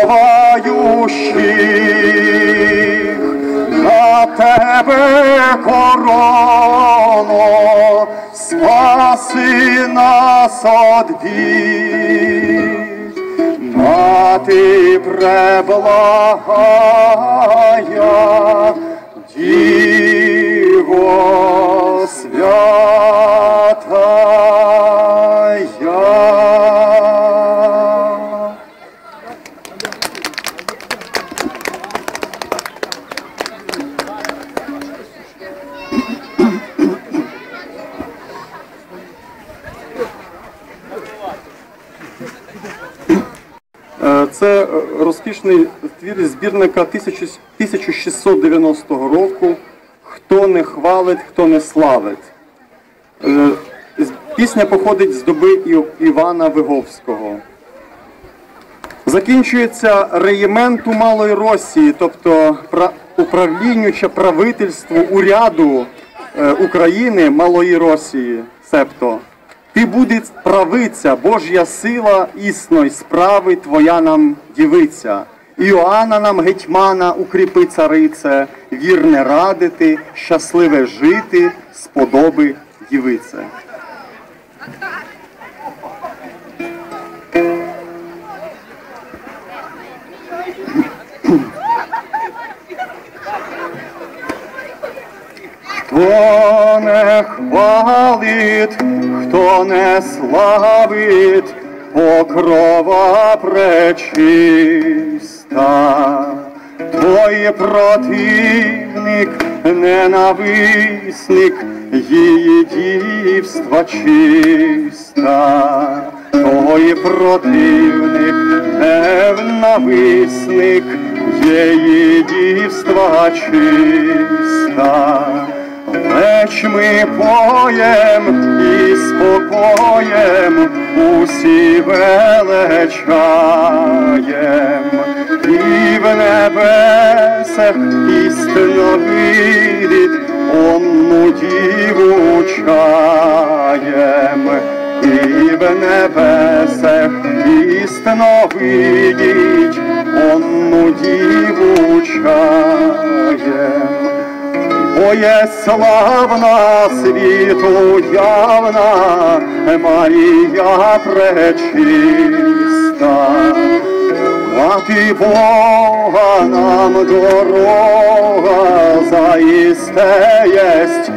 ховаючих, на тебе корону, спаси нас од бід. Мати преблагая, Діво Це е, розкішний твір збірника 1690 року. Хто не хвалить, хто не славить. Е, Пісня походить з доби Івана Виговського. Закінчується реєменту Малої Росії, тобто пра- управлінню чи правительству уряду е, України Малої Росії, себто. Ти буде правиця, Божя сила існой справи твоя нам дівиця. Іоанна нам гетьмана укріпи царице, вірне радити, щасливе жити, сподоби дівице. Хто не хвалить, хто не славить, покрова пречиста. Твой противник, ненависник, її дівства чиста. Твой противник, ненависник, її дівства чиста. Леч ми поєм і спокоєм усі величаєм, і в небесах істинно видить онну діву чаєм, і в небесах істинно видить онну діву чаєм. Бо славна світу явна Марія пречиста, Мати Бога нам дорога, заісте єсть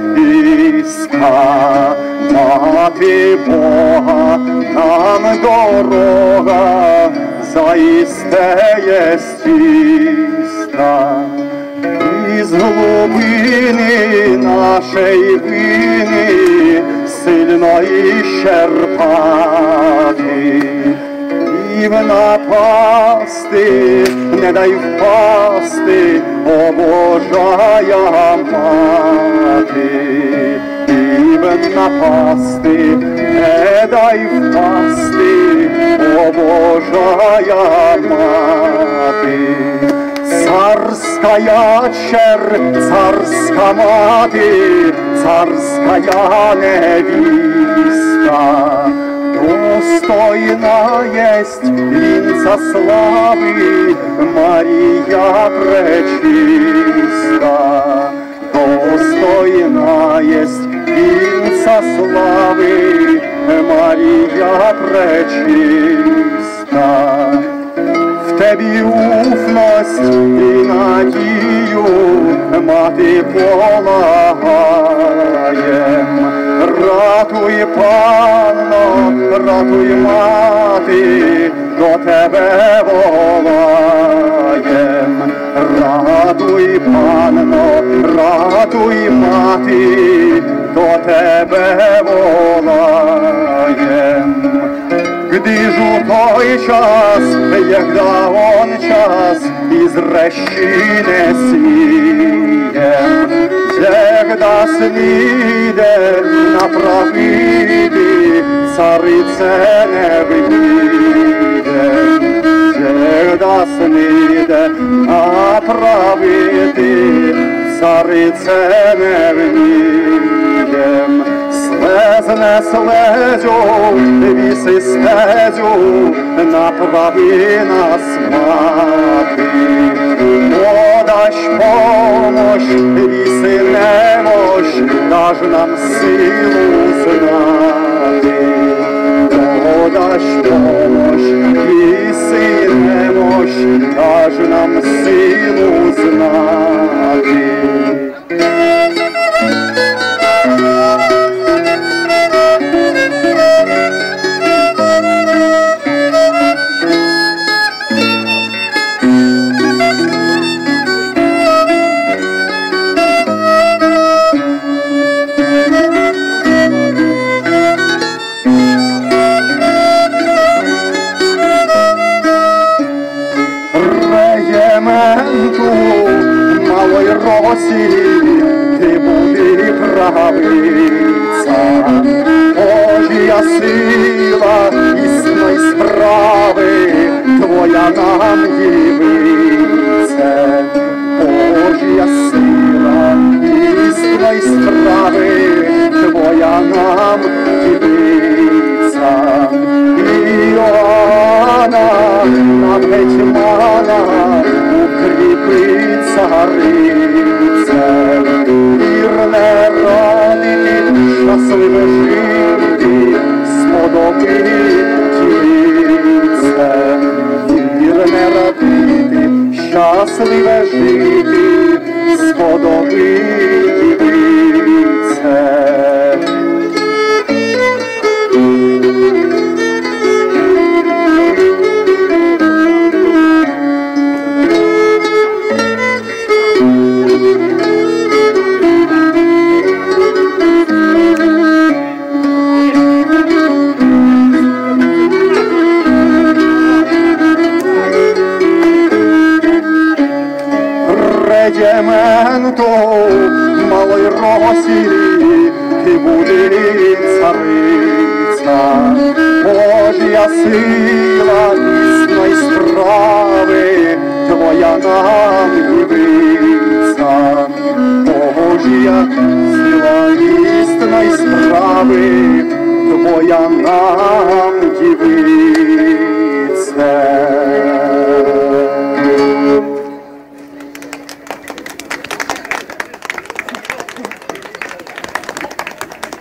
іска. Мати Бога нам дорога, заісте єсть іска. Із глибини нашої вини сильно іщерпати, і в напасти, не дай впасти, о Божая мати, і в напасти, не дай впасти, о Божая мати. Царская чер, царска мати, царская невіста, достойна єсть вінця слави, Марія пречиста, достойна єсть вінця слави, Марія пречиста. В і надію мати полагаєм. Ратуй, панно, ратуй, мати, до тебе волаєм. Ратуй, панно, ратуй, мати, до тебе волаєм. Gdy żółtoj czas, jak dá on čas iz rešine sijem, Всех да свиде на правиди, царице не виде. Всех да свиде на правиди, царице не виде. везне слезю, віси стезю, направи нас мати. Подаш помощ, віси немощ, даж нам силу знати. Подаш помощ, віси немощ, даж нам силу знати. Росії, ти буди правиця, Божія сила існої справи, твоя нам явиться, Божія сила існої справи, твоя нам явиться. Іоанна, нам гетьмана, укріпи царице, вірне ради, щасливе жити, сподобиться, цариця, Божія сила існої справи, твоя нам явиться, Божія сила існої справи, твоя нам явиться.